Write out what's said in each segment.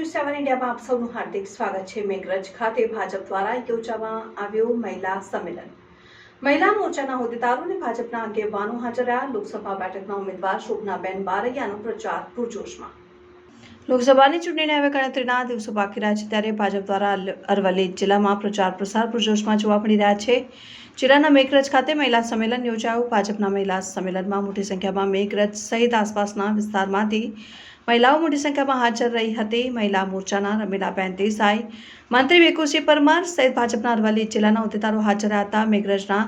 News સેવન ઇન્ડિયામાં આપ સૌનું હાર્દિક સ્વાગત છે. મેઘરજ ખાતે ભાજપ દ્વારા યોજવામાં આવ્યું મહિલા સંમેલન. મહિલા મોરચાના હોદ્દેદારો અને ભાજપના આગેવાનો હાજર રહ્યા. લોકસભા બેઠકના ઉમેદવાર શોભનાબેન બારૈયાનો પ્રચાર પૂરજોશમાં. લોકસભાની ચૂંટણીને હવે ગણતરીના દિવસો બાકી રહ્યા છે ત્યારે ભાજપ દ્વારા અરવલ્લી જિલ્લામાં પ્રચાર પ્રસાર પૂરજોશમાં જોવા મળી રહ્યા છે. જિલ્લાના મેઘરજ ખાતે મહિલા સંમેલન યોજાયું. ભાજપના મહિલા સંમેલનમાં મોટી સંખ્યામાં મેઘરજ સહિત આસપાસના વિસ્તારમાંથી મહિલાઓ મોટી સંખ્યામાં હાજર રહી હતી. મહિલા મોરચાના રમીલાબેન દેસાઈ, મંત્રી ભીખુસિંહ પરમાર સહિત ભાજપના અરવલ્લી જિલ્લાના હોદ્દેદારો હાજર હતા. મેઘરજના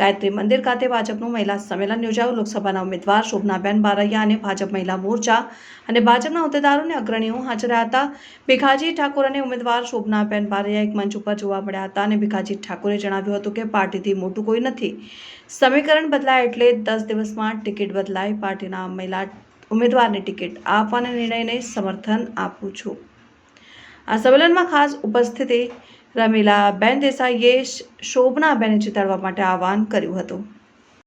ગાયત્રી મંદિર ખાતે ભાજપનું મહિલા સંમેલન યોજાયું. લોકસભાના ઉમેદવાર શોભનાબેન બારૈયા અને ભાજપ મહિલા મોરચા અને ભાજપના હોદ્દેદારો અને અગ્રણીઓ હાજર હતા. ભીખાજી ઠાકોર અને ઉમેદવાર શોભનાબેન બારૈયા એક મંચ ઉપર જોવા મળ્યા હતા અને ભીખાજી ઠાકોરે જણાવ્યું હતું કે પાર્ટીથી મોટું કોઈ નથી. સમીકરણ બદલાય એટલે દસ દિવસમાં ટિકિટ બદલાય. પાર્ટીના મહિલા ઉમેદવારની ટિકિટ આપવાના નિર્ણયને સમર્થન આપું છું. આ સંમેલનમાં ખાસ ઉપસ્થિતિ રમીલાબેન દેસાઈએ શોભનાબેને જીતાડવા માટે આહવાન કર્યું હતું.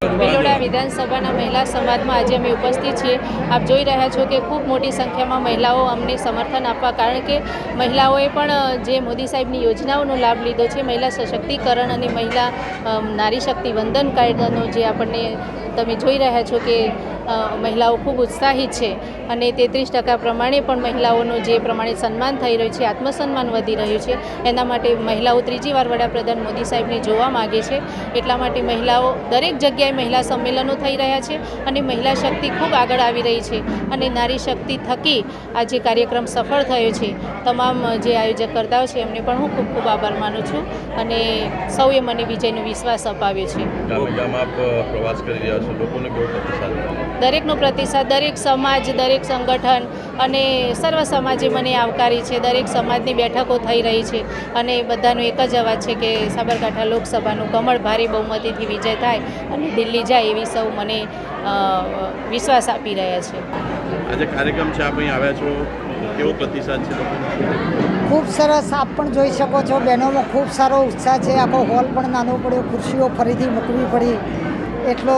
ભિલોડા વિધાનસભાના મહિલા સંવાદમાં આજે અમે ઉપસ્થિત છીએ. આપ જોઈ રહ્યા છો કે ખૂબ મોટી સંખ્યામાં મહિલાઓ અમને સમર્થન આપવા, કારણ કે મહિલાઓએ પણ જે મોદી સાહેબની યોજનાઓનો લાભ લીધો છે, મહિલા સશક્તિકરણ અને મહિલા નારી શક્તિ વંદન કાયદાનો જે આપણને, તમે જોઈ રહ્યા છો કે મહિલાઓ ખૂબ ઉત્સાહિત છે અને તેત્રીસ ટકા પ્રમાણે પણ મહિલાઓનું જે પ્રમાણે સન્માન થઈ રહ્યું છે, આત્મસન્માન વધી રહ્યું છે, એના માટે મહિલાઓ ત્રીજી વાર વડાપ્રધાન મોદી સાહેબને જોવા માગે છે એટલા માટે મહિલાઓ દરેક જગ્યાએ મહિલા સંમેલનો થઈ રહ્યા છે અને મહિલા શક્તિ ખૂબ આગળ આવી રહી છે અને નારી શક્તિ થકી આ જે કાર્યક્રમ સફળ થયો છે, તમામ જે આયોજક કરતાઓ છે, એમને પણ હું ખૂબ ખૂબ આભાર માનું છું અને સૌએ મને વિજયનો વિશ્વાસ અપાવ્યો છે પ્રવાસ કરી રહ્યા છો, લોકોને કેવો પ્રતિસાદ? દરેકનો પ્રતિસાદ દરેક સમાજ દરેક સંગઠન અને સર્વ સમાજે મને આવકારી છે. દરેક સમાજની બેઠકો થઈ રહી છે અને બધાનો એક જ અવાજ છે કે સાબરકાંઠા લોકસભાનું કમળ ભારે બહુમતીથી વિજય થાય અને દિલ્હી જાય એવી સૌ મને વિશ્વાસ આપી રહ્યા છે. આજે કાર્યક્રમ છે આપ અહીં આવ્યા છો. કેવો પ્રતિસાદ છે? ખૂબ સરસ આપ પણ જોઈ શકો છો. બહેનોમાં ખૂબ સારો ઉત્સાહ છે. આખો હોલ પણ નાનો પડ્યો. ખુરશીઓ ફરીથી મૂકવી પડી. એટલો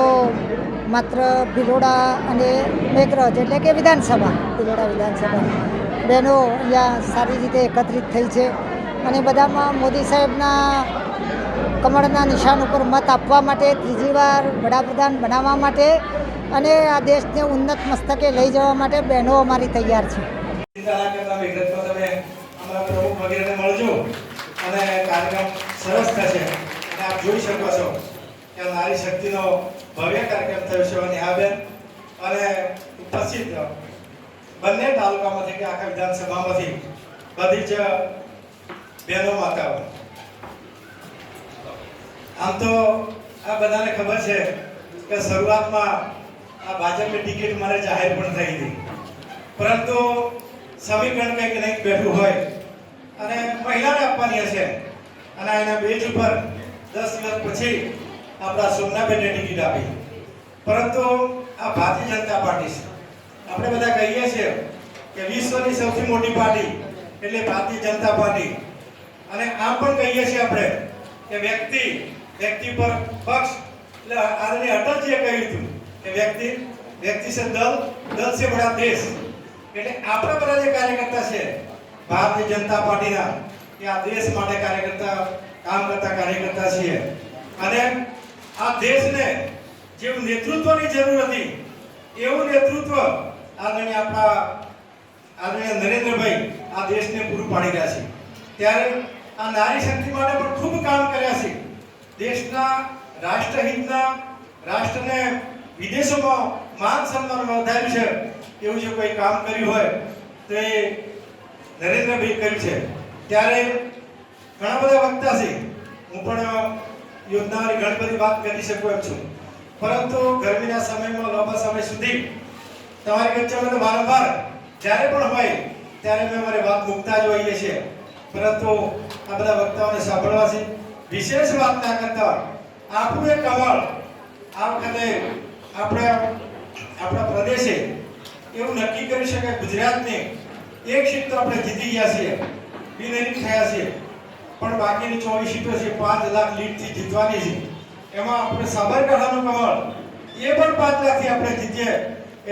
માત્ર ભિલોડા અને મેઘરજ એટલે કે વિધાનસભા, ભિલોડા વિધાનસભા. બહેનો અહીંયા સારી રીતે એકત્રિત થઈ છે અને બધામાં મોદી સાહેબના કમળના નિશાન ઉપર મત આપવા માટે, ત્રીજી વાર વડાપ્રધાન બનાવવા માટે અને આ દેશને ઉન્નત મસ્તકે લઈ જવા માટે બહેનો અમારી તૈયાર છે. અને કાર્યક્રમ સરસ થશે. આપ જોઈ શકો છો. કે નારી શક્તિનો ભવ્ય કાર્યક્રમ થયો છે નેહાબેન અને ઉપસ્થિત બંને તાલુકામાંથી કે આખા વિધાનસભામાંથી બધી જ બહેનો માતાઓ. આમ તો આ બધાને ખબર છે કે શરૂઆતમાં આ ભાજપની ટિકિટ મારે જાહેર પણ થઈ હતી. પરંતુ સમીકરણ કંઈક નહીં બેઠું હોય અને મહિલાને આપવાની હશે. અને એના બેજ ઉપર દસ દિવસ પછી આપણા સોમનાબેનને ટિકિટ આપી. પરંતુ આ ભારતીય જનતા પાર્ટી છે. આપણે બધા કહીએ છીએ કે વિશ્વની સૌથી મોટી પાર્ટી એટલે ભારતીય જનતા પાર્ટી. અને આમ પણ કહીએ છીએ આપણે કે વ્યક્તિ વ્યક્તિ પર પક્ષ, એટલે આદરણીય અટલજીએ કહ્યું હતું કે વ્યક્તિ વ્યક્તિ છે દલ દલ છે બડા દેશ. એટલે આપણા બધા જે કાર્યકર્તા છે, ભારતીય જનતા પાર્ટીના કે આ દેશ માટે કાર્યકર્તા, કામ કરતા કાર્યકર્તા છીએ. અને આ દેશને જેવું નેતૃત્વની જરૂર હતી, એવું નેતૃત્વ આદરણીય આપણા આદરણીય નરેન્દ્રભાઈ આ દેશને પૂરું પાડી રહ્યા છે. ત્યારે આ નારી શક્તિ માટે પણ ખૂબ કામ કર્યા છે. દેશના રાષ્ટ્રહિતના, રાષ્ટ્રને વિદેશોમાં માન સન્માન વધાર્યું છે, એવું જો કોઈ કામ કર્યું હોય, તો એ નરેન્દ્રભાઈ કર્યું છે. ત્યારે ઘણા બધા વક્તા છે. હું પણ યોજનાની ઘણી બધી વાત કરી શકું એમ છું. પરંતુ ગરમીના સમયમાં, લાંબા સમય સુધી તમારી વચ્ચે મને વારંવાર જ્યારે પણ હોય ત્યારે મેં મારી વાત મૂકતા જ હોઈએ છીએ. પરંતુ આ બધા વક્તાઓને સાંભળવા છે. વિશેષ વાત ના કરતા આપણું એક કમળ આ વખતે આપણે આપણા પ્રદેશે એવું નક્કી કરી શકાય ગુજરાતને. એક સીટ તો આપણે જીતી ગયા છીએ. બિનહરીફ થયા છીએ. પણ બાકીની ચોવીસ સીટો છે, પાંચ લાખ લીડથી જીતવાની છે. એમાં આપણે સાબરકાંઠાનું કમળ, એ પણ પાંચ લાખથી આપણે જીતીએ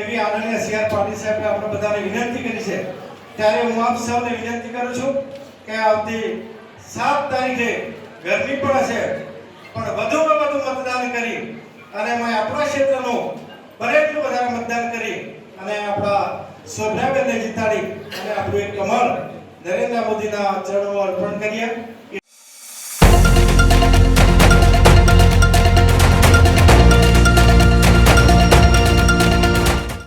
એવી આદરણીય સી આર પાટીલ સાહેબે આપણે બધાને વિનંતી કરી છે. ત્યારે હું આપ સૌને વિનંતી કરું છું કે આવતી સાત તારીખે ગરમી પણ હશે, પણ વધુમાં વધુ મતદાન કરી અને મેં આપણા ક્ષેત્રનું બરેટલું વધારે મતદાન કરી અને આપણા શોભનાબેનને જીતાડી અને આપણું એક કમળ નરેન્દ્ર મોદીના ચરણો અર્પણ કરીએ.